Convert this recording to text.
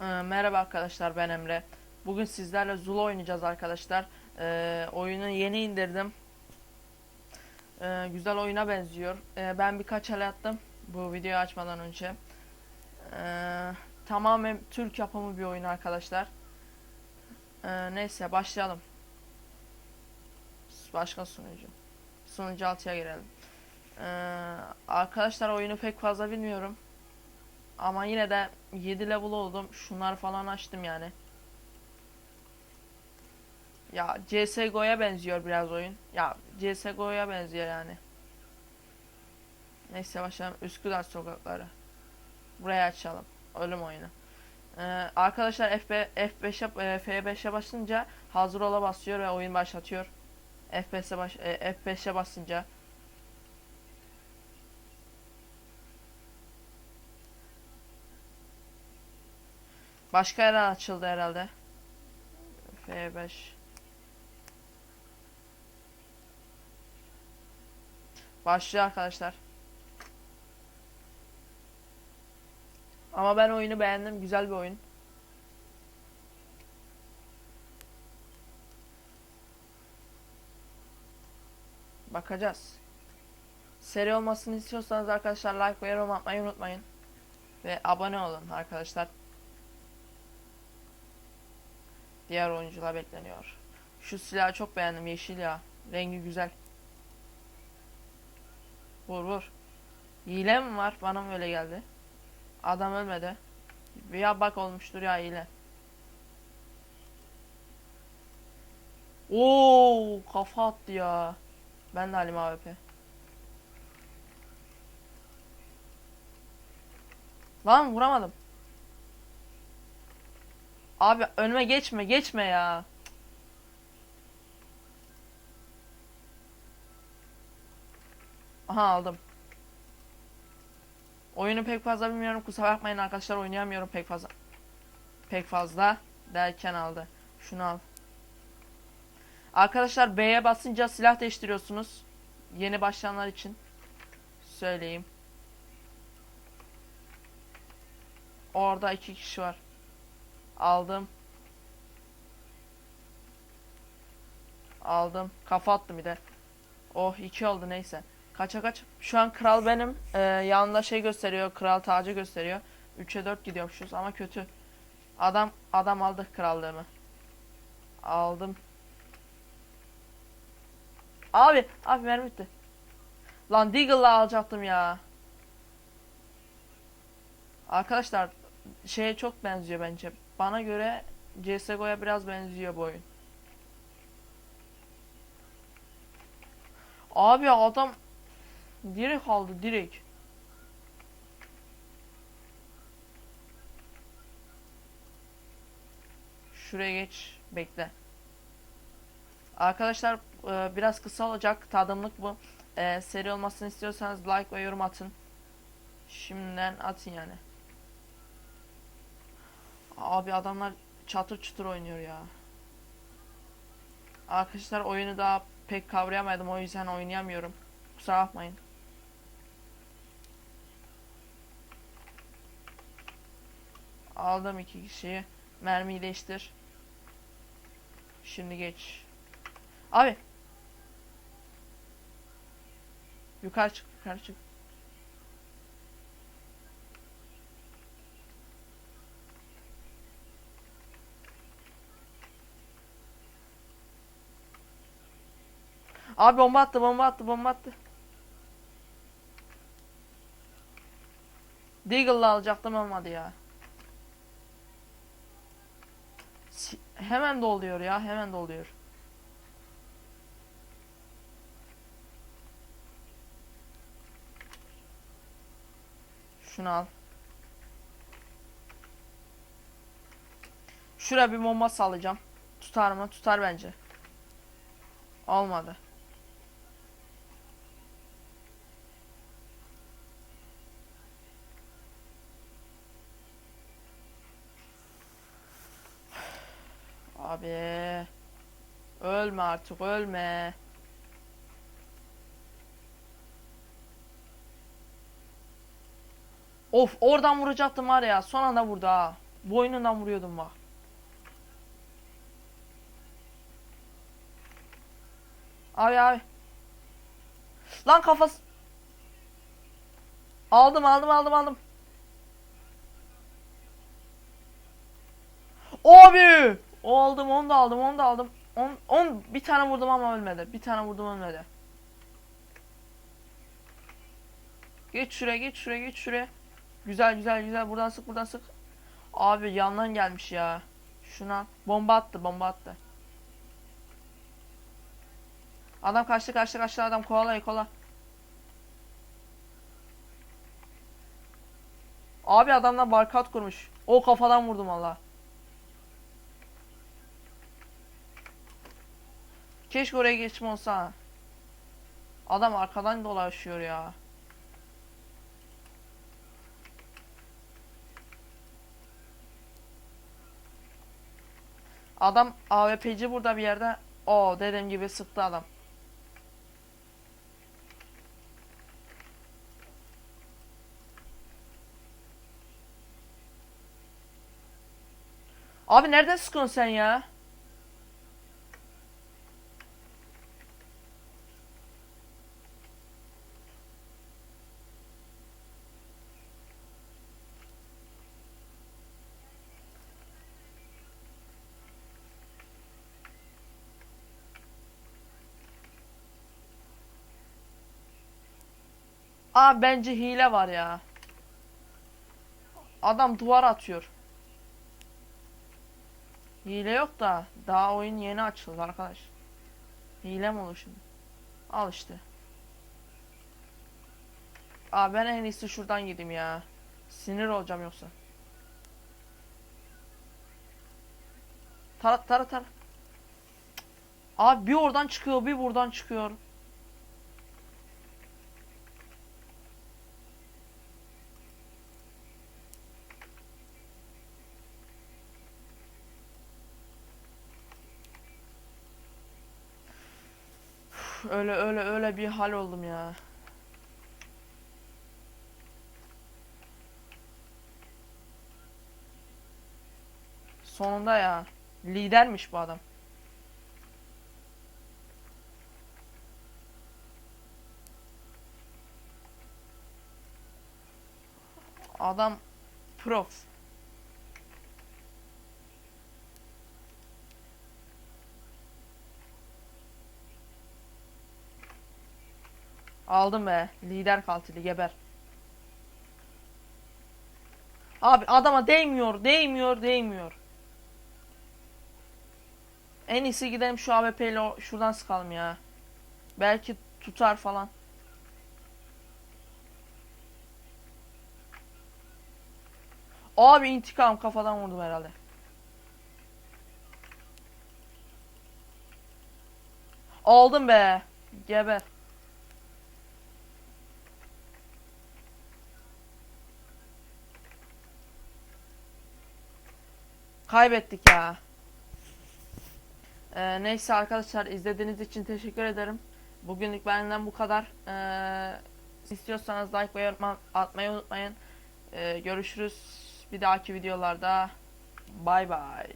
Ee, merhaba arkadaşlar ben Emre. Bugün sizlerle Zula oynayacağız arkadaşlar. Ee, oyunu yeni indirdim. Ee, güzel oyuna benziyor. Ee, ben birkaç el attım bu videoyu açmadan önce. Ee, tamamen Türk yapımı bir oyun arkadaşlar. Ee, neyse başlayalım. Başka sunucu. Sunucu 6'ya girelim. Ee, arkadaşlar oyunu pek fazla bilmiyorum. Ama yine de 7 level oldum. Şunlar falan açtım yani. Ya CSGO'ya benziyor biraz oyun. Ya CSGO'ya benziyor yani. Neyse başlayalım. Üsküdar sokakları. Buraya açalım. Ölüm oyunu. Ee, arkadaşlar FB, F5'e e, F5'e basınca hazır ola basıyor ve oyun başlatıyor. F5'e baş, e, F5'e basınca Başka yer açıldı herhalde. F5. Başlıyor arkadaşlar. Ama ben oyunu beğendim. Güzel bir oyun. Bakacağız. Seri olmasını istiyorsanız arkadaşlar like ve yorum atmayı unutmayın. Ve abone olun arkadaşlar. Diğer oyuncular bekleniyor. Şu silahı çok beğendim. Yeşil ya. Rengi güzel. Vur vur. Hile mi var? Bana mı öyle geldi? Adam ölmedi. Ya bak olmuştur ya hile. Oo kafa attı ya. Ben de Halim AWP. Lan vuramadım. Abi önüme geçme geçme ya. Aha aldım. Oyunu pek fazla bilmiyorum kusura bakmayın arkadaşlar oynayamıyorum pek fazla. Pek fazla derken aldı. Şunu al. Arkadaşlar B'ye basınca silah değiştiriyorsunuz. Yeni başlayanlar için söyleyeyim. Orada iki kişi var. Aldım. Aldım. Kafa attım bir de. Oh iki oldu neyse. Kaça kaç. Şu an kral benim. Ee, yanında şey gösteriyor. Kral tacı gösteriyor. 3'e 4 gidiyormuşuz ama kötü. Adam adam aldı krallığımı. Aldım. Abi abi mermi bitti. Lan Deagle'la alacaktım ya. Arkadaşlar şeye çok benziyor bence. Bana göre CSGO'ya biraz benziyor bu oyun. Abi adam direkt aldı direkt. Şuraya geç bekle. Arkadaşlar e, biraz kısa olacak tadımlık bu. E, seri olmasını istiyorsanız like ve yorum atın. Şimdiden atın yani. Abi adamlar çatır çutur oynuyor ya. Arkadaşlar oyunu daha pek kavrayamadım o yüzden oynayamıyorum. Kusura bakmayın. Aldım iki kişiyi. Mermiyi değiştir. Şimdi geç. Abi. Yukarı çık, yukarı çık. Abi bomba attı, bomba attı, bomba attı. Deagle'la alacaktım olmadı ya. Hemen doluyor ya, hemen doluyor. Şunu al. Şuraya bir bomba sallayacağım. Tutar mı? Tutar bence. Olmadı. Abi. Ölme artık ölme. Of oradan vuracaktım var ya son anda vurdu ha. Boynundan vuruyordum bak. Abi abi. Lan kafası. Aldım aldım aldım aldım. Abi! O aldım onu da aldım onu da aldım. On, on bir tane vurdum ama ölmedi. Bir tane vurdum ölmedi. Geç şuraya geç şuraya geç şuraya. Güzel güzel güzel buradan sık buradan sık. Abi yandan gelmiş ya. Şuna bomba attı bomba attı. Adam kaçtı kaçtı kaçtı adam kovala kola. Abi adamlar barkat kurmuş. O kafadan vurdum valla. Keşke oraya geçme olsa. Adam arkadan dolaşıyor ya. Adam AWP'ci burada bir yerde. O dediğim gibi sıktı adam. Abi nereden sıkıyorsun sen ya? Aa bence hile var ya. Adam duvar atıyor. Hile yok da daha oyun yeni açıldı arkadaş. Hile mi olur şimdi? Al işte. Aa ben en iyisi şuradan gideyim ya. Sinir olacağım yoksa. Tara tara tara. Abi bir oradan çıkıyor bir buradan çıkıyor. Öyle öyle öyle bir hal oldum ya. Sonunda ya. Lidermiş bu adam. Adam prof. Aldım be. Lider katili geber. Abi adama değmiyor, değmiyor, değmiyor. En iyisi gidelim şu AWP ile şuradan sıkalım ya. Belki tutar falan. Abi intikam kafadan vurdum herhalde. Aldım be. Geber. Kaybettik ya. Ee, neyse arkadaşlar izlediğiniz için teşekkür ederim. Bugünlük benden bu kadar. Ee, istiyorsanız like ve yorum atmayı unutmayın. Ee, görüşürüz bir dahaki videolarda. Bay bay.